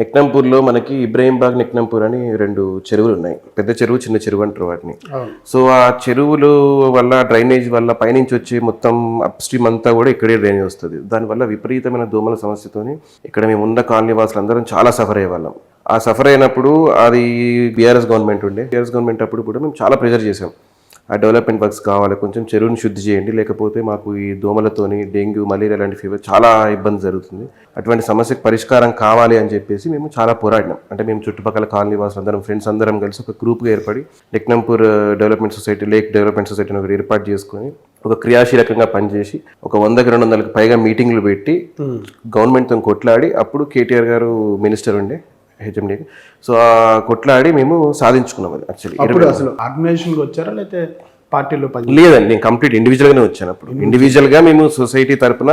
నెక్నంపూర్లో మనకి ఇబ్రాహీంబాగ్ నెక్నంపూర్ అని రెండు చెరువులు ఉన్నాయి. పెద్ద చెరువు చిన్న చెరువు అంటారు వాటిని. సో ఆ చెరువులు వల్ల డ్రైనేజ్ వల్ల పైనుంచి వచ్చి మొత్తం అప్ స్ట్రీమ్ అంతా కూడా ఇక్కడే డ్రైనేజ్ వస్తుంది. దానివల్ల విపరీతమైన దోమల సమస్యతోని ఇక్కడ మేము ఉన్న కాలనీ వాసులు అందరం చాలా సఫర్ అయ్యే వాళ్ళం ఆ సఫర్ అయినప్పుడు అది బీఆర్ఎస్ గవర్నమెంట్ ఉండే. బీఆర్ఎస్ గవర్నమెంట్ అప్పుడు కూడా మేము చాలా ప్రెజర్ చేసాం ఆ డెవలప్మెంట్ వర్క్స్ కావాలి. కొంచెం చెరువుని శుద్ధి చేయండి. లేకపోతే మాకు ఈ దోమలతోని డెంగ్యూ మలేరియా లాంటి ఫీవర్ చాలా ఇబ్బంది జరుగుతుంది. అటువంటి సమస్యకు పరిష్కారం కావాలి అని చెప్పేసి మేము చాలా పోరాడినాం. అంటే మేము చుట్టుపక్కల కాలనీ వాసులు అందరం ఫ్రెండ్స్ అందరం కలిసి ఒక గ్రూప్గా ఏర్పడి Teknampur development society lake development సొసైటీని ఒకటి ఏర్పాటు చేసుకొని ఒక క్రియాశీలకంగా పనిచేసి ఒక వందకి రెండు వందలకు పైగా మీటింగ్లు పెట్టి గవర్నమెంట్తో కొట్లాడి అప్పుడు కేటీఆర్ గారు మినిస్టర్ ఉండే. హెచ్ఎండి. సో ఆ కొట్లాడి మేము సాధించుకున్నాం అది యాక్చువల్లీ అప్పుడు అసలు ఆర్గనైజేషన్కి వచ్చారా లేకపోతే పార్టీలో లేదండి నేను కంప్లీట్ ఇండివిజువల్గానే వచ్చాను అప్పుడు. ఇండివిజువల్గా మేము సొసైటీ తరపున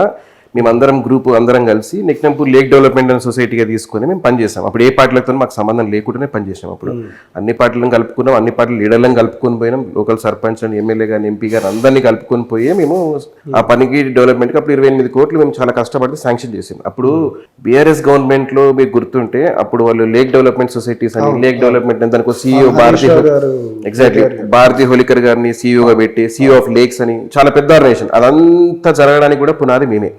మేమందరం గ్రూప్ అందరం కలిసి నెక్నంపూర్ లేక్ డెవలప్మెంట్ అండ్ సొసైటీగా తీసుకొని మేము పనిచేసాం అప్పుడు ఏ పార్టీలతో మాకు సంబంధం లేకుండానే పనిచేసాం అప్పుడు. అన్ని పార్టీలను కలుపుకున్నాం అన్ని పార్టీల లీడర్లను కలుపుకొని పోయినాం. లోకల్ సర్పంచ్ అని ఎమ్మెల్యే గాని ఎంపీ గారు అందరినీ కలుపుకొని పోయి మేము ఆ పనికి డెవలప్మెంట్కి అప్పుడు ఇరవై ఎనిమిది కోట్లు మేము చాలా కష్టపడి శాంక్షన్ చేసాం అప్పుడు బీఆర్ఎస్ గవర్నమెంట్లో మీకు గుర్తుంటే అప్పుడు వాళ్ళు లేక్ డెవలప్మెంట్ సొసైటీస్ అని లేక్ డెవలప్మెంట్ అని దానికి సీఈఓ భారతీయ గారు ఎగ్జాక్ట్లీ భారతీ హోలికర్ గారిని సీఈఓగా పెట్టి సీఈఓ ఆఫ్ లేక్స్ అని చాలా పెద్ద ఆర్గనైజేషన్ అదంతా జరగడానికి కూడా పునాది మేమే.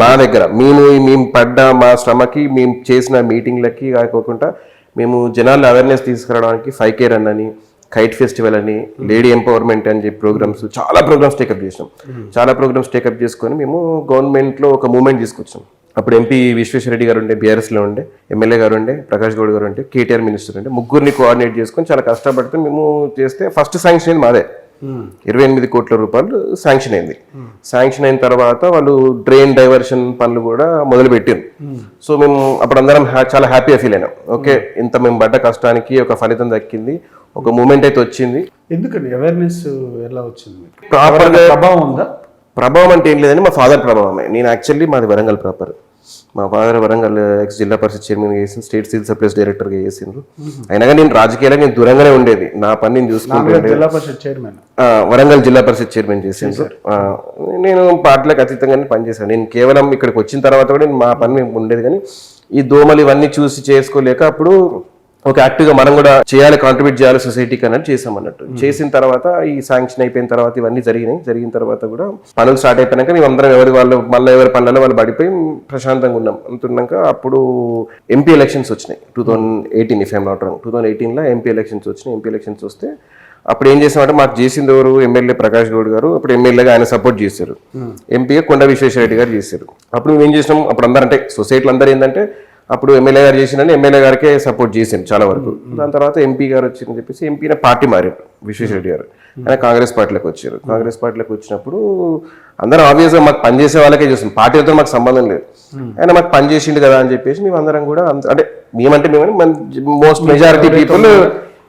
మా దగ్గర మేము మేము పడ్డ మా శ్రమకి మేము చేసిన మీటింగ్లకి కాకోకుండా మేము జనాల్లో అవేర్నెస్ తీసుకురావడానికి ఫైవ్ కేర్ రన్ అని కైట్ ఫెస్టివల్ అని లేడీ ఎంపవర్మెంట్ అని చెప్పి ప్రోగ్రామ్స్ చాలా ప్రోగ్రామ్స్ టేకప్ చేసాం చాలా ప్రోగ్రామ్స్ టేకప్ చేసుకొని మేము గవర్నమెంట్లో ఒక మూమెంట్ తీసుకొచ్చాం. అప్పుడు ఎంపీ విశ్వేశ్వరరెడ్డి గారు ఉండే బీఆర్ఎస్లో ఉండే ఎమ్మెల్యే గారు ఉండే ప్రకాష్ గౌడ్ గారు ఉండే కేటీఆర్ మినిస్టర్ ఉండే ముగ్గురిని కోఆర్డినేట్ చేసుకొని చాలా కష్టపడితే మేము చేస్తే ఫస్ట్ శాంక్షన్ మాదే. ఇరవై ఎనిమిది కోట్ల రూపాయలు శాంక్షన్ అయింది. శాంక్షన్ అయిన తర్వాత వాళ్ళు డ్రైన్ డైవర్షన్ పనులు కూడా మొదలు పెట్టారు సో మేము అప్పుడు అందరం చాలా హ్యాపీగా ఫీల్ అయినాం. ఓకే ఇంత మేము పడ్డ కష్టానికి ఒక ఫలితం దక్కింది ఒక మూమెంట్ అయితే వచ్చింది. ఎందుకండి? అవేర్నెస్ ఎలా వచ్చింది ప్రభావం ఉందా? ప్రభావం అంటే ఏం లేదండి మా ఫాదర్ ప్రభావమే. నేను యాక్చువల్లీ మాది వరంగల్ ప్రాపర్ మా father Warangal ex Zilla Parishad chairman చేసింది స్టేట్ సివిల్ సప్లైస్ డైరెక్టర్గా చేసిండ్రు అయినా కానీ నేను రాజకీయాలకు నేను దూరంగానే ఉండేది. నా పని నేను చూసుకుంటే వరంగల్ జిల్లా పరిషత్ చైర్మన్ చేసిండ్రు నేను పార్టీలకు అతీతంగానే పనిచేశాను. నేను కేవలం ఇక్కడికి వచ్చిన తర్వాత కూడా నేను మా పని ఉండేది. కానీ ఈ దోమలు ఇవన్నీ చూసి చేసుకోలేక అప్పుడు ఒక యాక్టివ్గా మనం కూడా చేయాలి కాంట్రిబ్యూట్ చేయాలి సొసైటీకి అన్నట్టు చేసాం అన్నట్టు. చేసిన తర్వాత ఈ శాంక్షన్ అయిపోయిన తర్వాత ఇవన్నీ జరిగినాయి. జరిగిన తర్వాత కూడా పనులు స్టార్ట్ అయిపోయినాక మేము అందరం ఎవరి వాళ్ళు మళ్ళీ ఎవరి పనులలో వాళ్ళు పడిపోయి ప్రశాంతంగా ఉన్నాం. అంటున్నాక అప్పుడు ఎంపీ ఎలక్షన్స్ వచ్చినాయి. Two thousand eighteen if I'm not wrong two thousand ఎయిటీన్లో ఎంపీ ఎలక్షన్స్ వచ్చినాయి. ఎంపీ ఎలక్షన్స్ వస్తే అప్పుడు ఏం చేసామంటే మాకు చేసింది ఎవరు? ఎమ్మెల్యే ప్రకాష్ గౌడ్ గారు. అప్పుడు ఎమ్మెల్యేగా ఆయన సపోర్ట్ చేశారు. ఎంపీగా కొండ విశ్వేశ్వరరెడ్డి గారు చేశారు. అప్పుడు మేము ఏం చేసినాం? అప్పుడు అందరూ అంటే సొసైటీలు అందరూ ఏంటంటే అప్పుడు ఎమ్మెల్యే గారు చేసిందని ఎమ్మెల్యే గారికే సపోర్ట్ చేసింది చాలా వరకు. దాని తర్వాత ఎంపీ గారు వచ్చిందని చెప్పేసి ఎంపీని పార్టీ మారారు విశ్వేశ్వరరెడ్డి గారు. ఆయన కాంగ్రెస్ పార్టీలోకి వచ్చారు. కాంగ్రెస్ పార్టీలోకి వచ్చినప్పుడు అందరం ఆబ్వియస్గా మాకు పనిచేసే వాళ్ళకే చూస్తాం పార్టీలతో మాకు సంబంధం లేదు. ఆయన మాకు పని చేసిండు కదా అని చెప్పేసి మేము అందరం కూడా అంటే మేమంటే మేము. Most majority people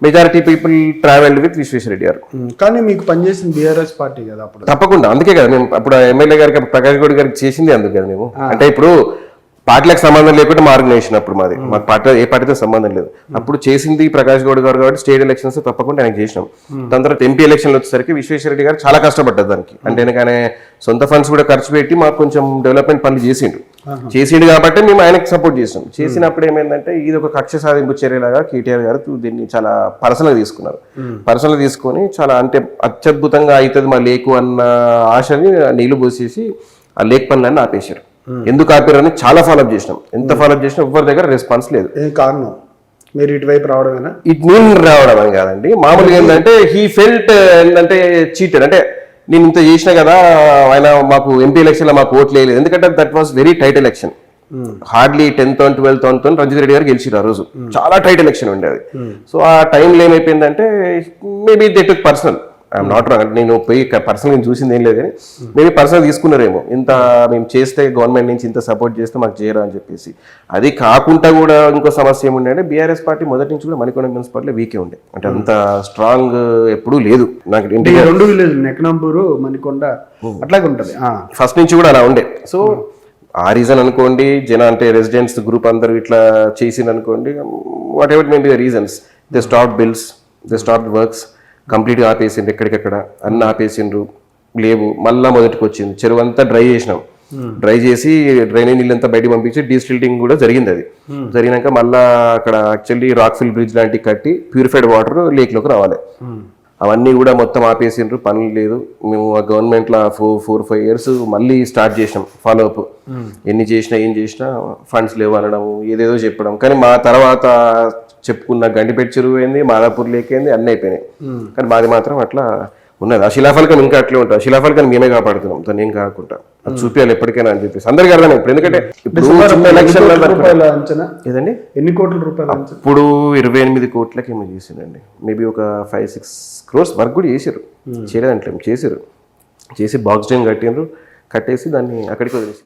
majority people travelled with Vishweshwar Reddy గారు. కానీ మీకు పనిచేసింది బీఆర్ఎస్ పార్టీ కదా అప్పుడు. తప్పకుండా. అందుకే కదా మేము అప్పుడు ఎమ్మెల్యే గారికి ప్రకాష్ గౌడ్ గారికి చేసింది అందుకు కదా మేము. అంటే ఇప్పుడు పార్టీలకు సంబంధం లేకుండా మా ఆర్గనైజేషన్ అప్పుడు మాది. మాకు పార్టీ ఏ పార్టీతో సంబంధం లేదు. అప్పుడు చేసింది ప్రకాష్ గౌడ్ గారు కాబట్టి స్టేట్ ఎలక్షన్స్ తప్పకుండా ఆయనకు చేసినాం. దాని తర్వాత ఎంపీ ఎలక్షన్లు వచ్చేసరికి విశ్వేశ్వరరెడ్డి గారు చాలా కష్టపడ్డారు దానికి. అంటే ఎందుకనే సొంత ఫండ్స్ కూడా ఖర్చు పెట్టి మాకు కొంచెం డెవలప్మెంట్ పనులు చేసిండు. చేసిండు కాబట్టి మేము ఆయనకు సపోర్ట్ చేసాం చేసినప్పుడు ఏమైందంటే ఇది ఒక కక్ష సాధింపు చర్యలాగా కేటీఆర్ గారు దీన్ని చాలా పర్సనల్ తీసుకున్నారు. పర్సనల్ తీసుకొని చాలా అంటే అత్యద్భుతంగా అవుతుంది మా లేకు అన్న ఆశని నీళ్ళు పోసేసి ఆ లేక్ పనులన్నీ ఆపేశారు. ఎందుకు ఆపారని చాలా ఫాలోఅప్ చేసినాం. ఎంత ఫాలోఅప్ చేసినా ఎవరి దగ్గర రెస్పాన్స్ లేదు. కారణం? మీరు ఇటువైపు రావడమేనా? ఇట్ నేను రావడం అని కాదండి. మామూలుగా ఏంటంటే హీ ఫెల్ట్ ఏంటంటే చీటెడ్ అంటే నేను ఇంత చేసినా కదా ఆయన మాకు ఎంపీ ఎలక్షన్లో మాకు ఓట్లు వేయలేదు. ఎందుకంటే that was very tight election hardly ten thousand twelve thousand Ranjith Reddy గారు గెలిచిరు ఆ రోజు. చాలా టైట్ ఎలక్షన్ ఉండేది. సో ఆ టైంలో ఏమైపోయిందంటే maybe they took personal I'm not wrong అంటే నేను పోయి పర్సనల్ చూసింది ఏం లేదు కానీ మేబీ పర్సనల్ తీసుకున్నారేమో. ఇంత మేము చేస్తే గవర్నమెంట్ నుంచి ఇంత సపోర్ట్ చేస్తే మాకు చేయరా అని చెప్పేసి. అది కాకుండా కూడా ఇంకో సమస్య ఏముండే అంటే బీఆర్ఎస్ పార్టీ మొదటి నుంచి కూడా మణికొండ మున్సిపాలిటీ వీకే ఉండే. అంటే అంత స్ట్రాంగ్ ఎప్పుడూ లేదు. నాకు రెండు విలేజ్ నెక్నంపూరు మణికొండ అట్లాగే ఉంటది. ఫస్ట్ నుంచి కూడా అలా ఉండే. సో ఆ రీజన్ అనుకోండి జన అంటే రెసిడెంట్స్ గ్రూప్ అందరూ ఇట్లా చేసింది అనుకోండి whatever maybe the reasons they stop bills they stop works కంప్లీట్గా ఆపేసిండ్రు ఎక్కడికక్కడ అన్ని ఆపేసిండ్రు లేవు. మళ్ళా మొదటికి వచ్చింది చెరువు అంతా డ్రై చేసినాం. డ్రై చేసి డ్రైనేజ్ నీళ్ళంతా బయటకు పంపించి డీస్టిల్టింగ్ కూడా జరిగింది అది. జరిగినాక మళ్ళా అక్కడ యాక్చువల్లీ రాక్ ఫిల్ బ్రిడ్జ్ లాంటివి కట్టి ప్యూరిఫైడ్ వాటర్ లేక్లోకి రావాలి. అవన్నీ కూడా మొత్తం ఆపేసిండ్రు. పనులు లేదు. మేము ఆ గవర్నమెంట్లో ఫోర్ ఫోర్ ఫైవ్ ఇయర్స్ మళ్ళీ స్టార్ట్ చేసినాం. ఫాలో అప్ ఎన్ని చేసినా ఏం చేసినా ఫండ్స్ లేవు అనడం ఏదేదో చెప్పడం. కానీ మా తర్వాత చెప్పుకున్న గండిపేట చెరువు అయింది మాదాపూర్ లేక్ అయింది అన్నీ అయిపోయినాయి. కానీ మాది మాత్రం అట్లా ఉన్నది. ఆ శిలాఫలకం ఇంకా అట్లే ఉంటుంది. ఆ శిలాఫలకం మేమే కాపాడుతున్నాం. దాన్ని ఏం కాకుండా. అది చూపించాలి ఎప్పటికైనా అని చెప్పేసి. అందరికీ అర్థం ఇప్పుడు. ఎందుకంటే ఏదండి? ఎన్ని కోట్ల రూపాయల అంచనా? ఇప్పుడు ఇరవై ఎనిమిది కోట్లకి ఏమో చేసిండండి. మేబీ ఒక ఫైవ్ సిక్స్ క్రోర్స్ వర్క్ కూడా చేసారు చేయలేదంటే చేసారు చేసి బాక్స్ డ్రైన్ కట్టిండ్రు కట్టేసి దాన్ని అక్కడికి వదిలేసి